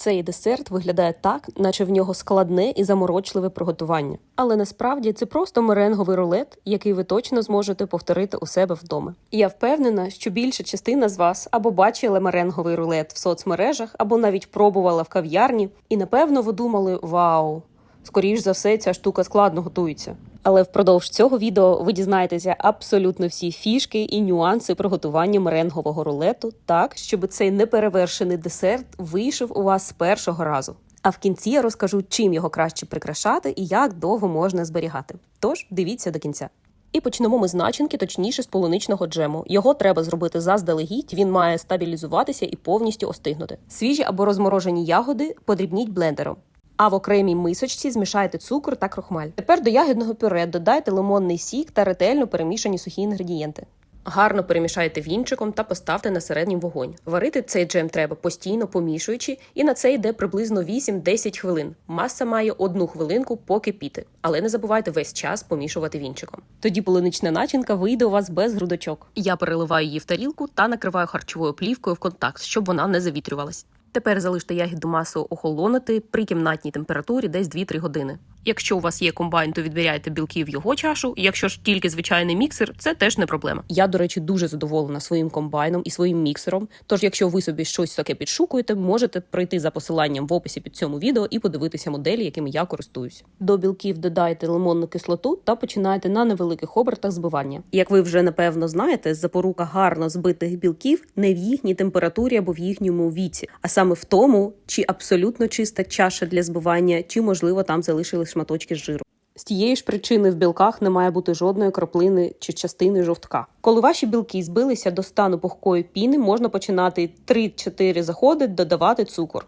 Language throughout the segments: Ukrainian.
Цей десерт виглядає так, наче в нього складне і заморочливе приготування. Але насправді це просто меренговий рулет, який ви точно зможете повторити у себе вдома. Я впевнена, що більша частина з вас або бачила меренговий рулет в соцмережах, або навіть пробувала в кав'ярні, і напевно ви думали: Вау! Скоріш за все, ця штука складно готується. Але впродовж цього відео ви дізнаєтеся абсолютно всі фішки і нюанси приготування меренгового рулету так, щоб цей неперевершений десерт вийшов у вас з першого разу. А в кінці я розкажу, чим його краще прикрашати і як довго можна зберігати. Тож дивіться до кінця. І почнемо ми з начинки, точніше з полуничного джему. Його треба зробити заздалегідь. Він має стабілізуватися і повністю остигнути. Свіжі або розморожені ягоди подрібніть блендером. А в окремій мисочці змішайте цукор та крохмаль. Тепер до ягідного пюре додайте лимонний сік та ретельно перемішані сухі інгредієнти. Гарно перемішайте вінчиком та поставте на середній вогонь. Варити цей джем треба постійно помішуючи, і на це йде приблизно 8-10 хвилин. Маса має одну хвилинку поки піти, але не забувайте весь час помішувати вінчиком. Тоді полунична начинка вийде у вас без грудочок. Я переливаю її в тарілку та накриваю харчовою плівкою в контакт, щоб вона не завітрювалась. Тепер залиште ягідну масу охолонути при кімнатній температурі десь 2-3 години. Якщо у вас є комбайн, то відбирайте білки в його чашу. Якщо ж тільки звичайний міксер, це теж не проблема. Я, до речі, дуже задоволена своїм комбайном і своїм міксером. Тож, якщо ви собі щось таке підшукуєте, можете пройти за посиланням в описі під цьому відео і подивитися моделі, якими я користуюсь. До білків додайте лимонну кислоту та починайте на невеликих обертах збивання. Як ви вже напевно знаєте, запорука гарно збитих білків не в їхній температурі або в їхньому віці, а саме в тому, чи абсолютно чиста чаша для збивання, чи можливо там залишились шматочки жиру. З тієї ж причини в білках не має бути жодної краплини чи частини жовтка. Коли ваші білки збилися до стану пухкої піни, можна починати 3-4 заходи додавати цукор.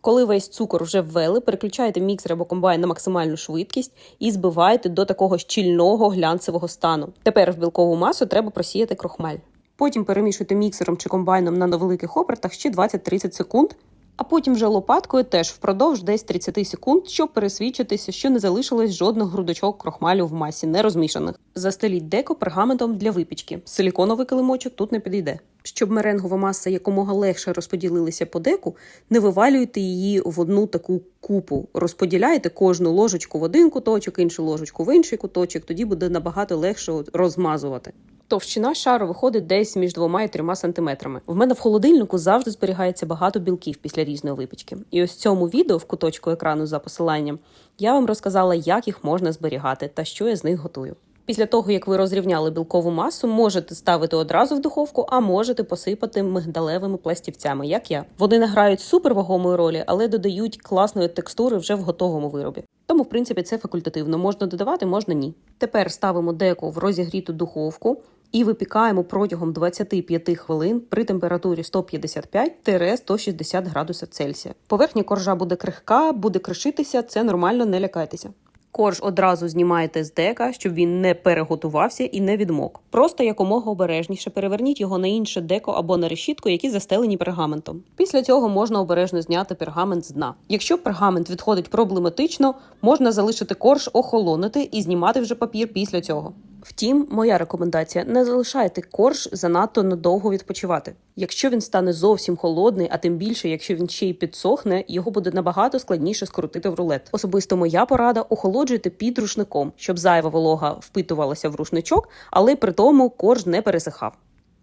Коли весь цукор вже ввели, переключайте міксер або комбайн на максимальну швидкість і збивайте до такого щільного глянцевого стану. Тепер в білкову масу треба просіяти крохмаль. Потім перемішуйте міксером чи комбайном на невеликих обертах ще 20-30 секунд, а потім вже лопаткою теж впродовж десь 30 секунд, щоб пересвідчитися, що не залишилось жодних грудочок крохмалю в масі, не розмішаних. Застеліть деко пергаментом для випічки. Силіконовий килимочок тут не підійде. Щоб меренгова маса якомога легше розподілилася по деку, не вивалюйте її в одну таку купу. Розподіляйте кожну ложечку в один куточок, іншу ложечку в інший куточок, тоді буде набагато легше розмазувати. Товщина шару виходить десь між 2 і 3 сантиметрами. В мене в холодильнику завжди зберігається багато білків після різної випічки. І ось в цьому відео в куточку екрану за посиланням я вам розказала, як їх можна зберігати та що я з них готую. Після того, як ви розрівняли білкову масу, можете ставити одразу в духовку, а можете посипати мигдалевими пластівцями, як я. Вони не грають супервагомої ролі, але додають класної текстури вже в готовому виробі. Тому, в принципі, це факультативно. Можна додавати, можна ні. Тепер ставимо деко в розігріту духовку і випікаємо протягом 25 хвилин при температурі 155-160 градусів Цельсія. Поверхня коржа буде крихка, буде кришитися, це нормально, не лякайтеся. Корж одразу знімаєте з дека, щоб він не переготувався і не відмок. Просто якомога обережніше переверніть його на інше деко або на решітку, які застелені пергаментом. Після цього можна обережно зняти пергамент з дна. Якщо пергамент відходить проблематично, можна залишити корж охолонити і знімати вже папір після цього. Втім, моя рекомендація: не залишайте корж занадто надовго відпочивати. Якщо він стане зовсім холодний, а тим більше, якщо він ще й підсохне, його буде набагато складніше скрутити в рулет. Особисто моя порада охолоджуйте під рушником, щоб зайва волога впитувалася в рушничок, але при тому корж не пересихав.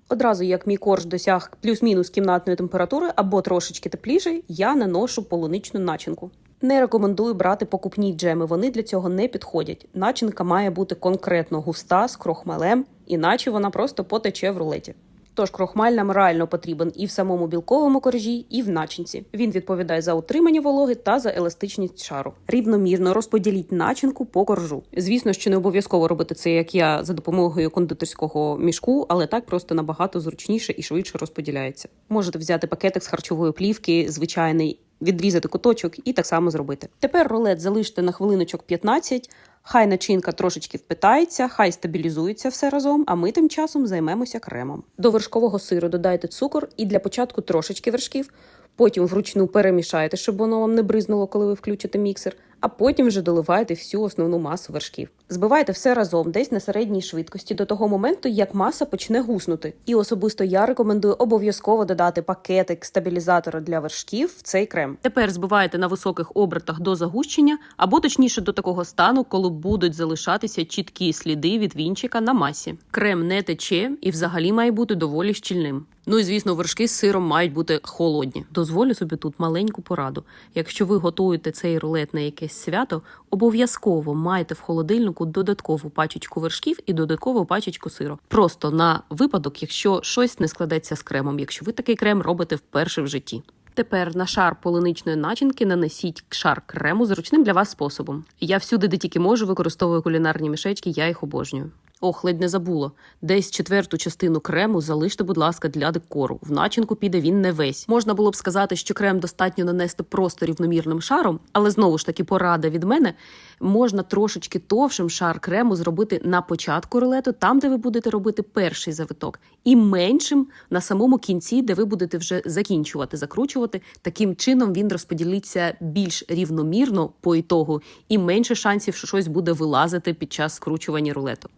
Одразу як мій корж досяг плюс-мінус кімнатної температури або трошечки тепліший, я наношу полуничну начинку. Не рекомендую брати покупні джеми, вони для цього не підходять. Начинка має бути конкретно густа з крохмалем, іначе вона просто потече в рулеті. Тож крохмаль нам реально потрібен і в самому білковому коржі, і в начинці. Він відповідає за утримання вологи та за еластичність шару. Рівномірно розподіліть начинку по коржу. Звісно, що не обов'язково робити це, як я, за допомогою кондитерського мішку, але так просто набагато зручніше і швидше розподіляється. Можете взяти пакетик з харчової плівки, звичайний. Відрізати куточок і так само зробити. Тепер рулет залиште на хвилиночок 15, Хай начинка трошечки впитається, хай стабілізується все разом, а ми тим часом займемося кремом. До вершкового сиру додайте цукор і для початку трошечки вершків, потім вручну перемішайте, щоб воно вам не бризнуло, коли ви включите міксер, а потім вже доливайте всю основну масу вершків. Збивайте все разом, десь на середній швидкості до того моменту, як маса почне гуснути. І особисто я рекомендую обов'язково додати пакетик стабілізатора для вершків в цей крем. Тепер збиваєте на високих обертах до загущення, або точніше до такого стану, коли будуть залишатися чіткі сліди від вінчика на масі. Крем не тече і взагалі має бути доволі щільним. Ну і звісно, вершки з сиром мають бути холодні. Дозволю собі тут маленьку пораду. Якщо ви готуєте цей рулет на якесь свято, обов'язково майте в холодильнику додаткову пачечку вершків і додаткову пачечку сиру. Просто на випадок, якщо щось не складеться з кремом, якщо ви такий крем робите вперше в житті. Тепер на шар полуничної начинки нанесіть шар крему зручним для вас способом. Я всюди, де тільки можу, використовую кулінарні мішечки, я їх обожнюю. Ох, ледь не забула. Десь четверту частину крему залиште, будь ласка, для декору. В начинку піде він не весь. Можна було б сказати, що крем достатньо нанести просто рівномірним шаром, але знову ж таки порада від мене. Можна трошечки товшим шар крему зробити на початку рулету, там, де ви будете робити перший завиток, і меншим на самому кінці, де ви будете вже закінчувати, закручувати. Таким чином він розподілиться більш рівномірно по ітогу, і менше шансів, що щось буде вилазити під час скручування рулету.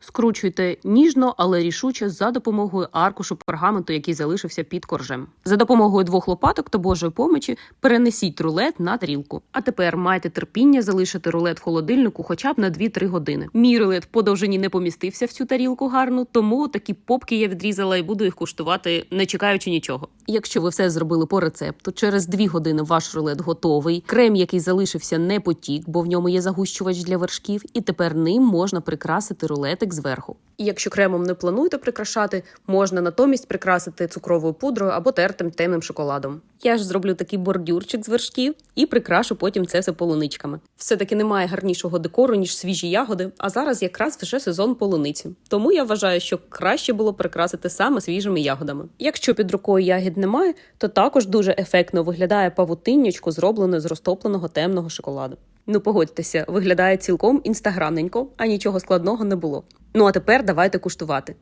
Скручуйте ніжно, але рішуче за допомогою аркушу пергаменту, який залишився під коржем. За допомогою двох лопаток та Божої помочі перенесіть рулет на тарілку. А тепер майте терпіння залишити рулет в холодильнику хоча б на 2-3 години. Мій рулет по довжині не помістився в цю тарілку гарну, тому такі попки я відрізала і буду їх куштувати, не чекаючи нічого. Якщо ви все зробили по рецепту, через 2 години ваш рулет готовий. Крем, який залишився, не потік, бо в ньому є загущувач для вершків, і тепер ним можна прикрасити рулетик зверху. І якщо кремом не плануєте прикрашати, можна натомість прикрасити цукровою пудрою або тертим темним шоколадом. Я ж зроблю такий бордюрчик з вершків і прикрашу потім це все полуничками. Все таки немає гарнішого декору ніж свіжі ягоди. А зараз якраз вже сезон полуниці. Тому я вважаю, що краще було прикрасити саме свіжими ягодами. Якщо під рукою ягід немає, то також дуже ефектно виглядає павутиннячко, зроблене з розтопленого темного шоколаду. Ну, погодьтеся, виглядає цілком інстаграмненько, а нічого складного не було. Ну а тепер давайте куштувати.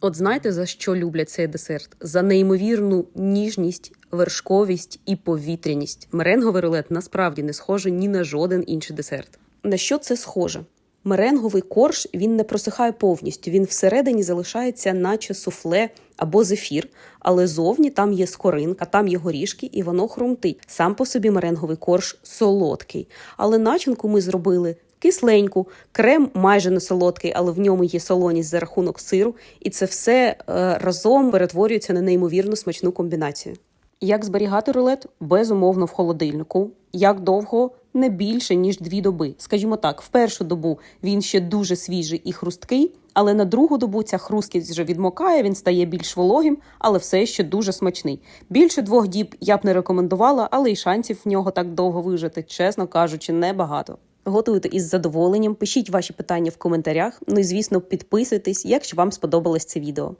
От знаєте, за що люблять цей десерт? За неймовірну ніжність, вершковість і повітряність. Меренговий рулет насправді не схожий ні на жоден інший десерт. На що це схоже? Меренговий корж він не просихає повністю. Він всередині залишається, наче суфле або зефір, але зовні там є скоринка, там є горішки, і воно хрумтить. Сам по собі меренговий корж солодкий. Але начинку ми зробили кисленьку, крем майже не солодкий, але в ньому є солоність за рахунок сиру, і це все е, разом перетворюється на неймовірно смачну комбінацію. Як зберігати рулет? Безумовно, в холодильнику. Як довго? Не більше ніж дві доби. Скажімо так, в першу добу він ще дуже свіжий і хрусткий, але на другу добу ця хрусткість вже відмокає, він стає більш вологим, але все ще дуже смачний. Більше двох діб я б не рекомендувала, але й шансів в нього так довго вижити, чесно кажучи, небагато. Готуйте із задоволенням, пишіть ваші питання в коментарях. Ну і звісно, підписуйтесь, якщо вам сподобалось це відео.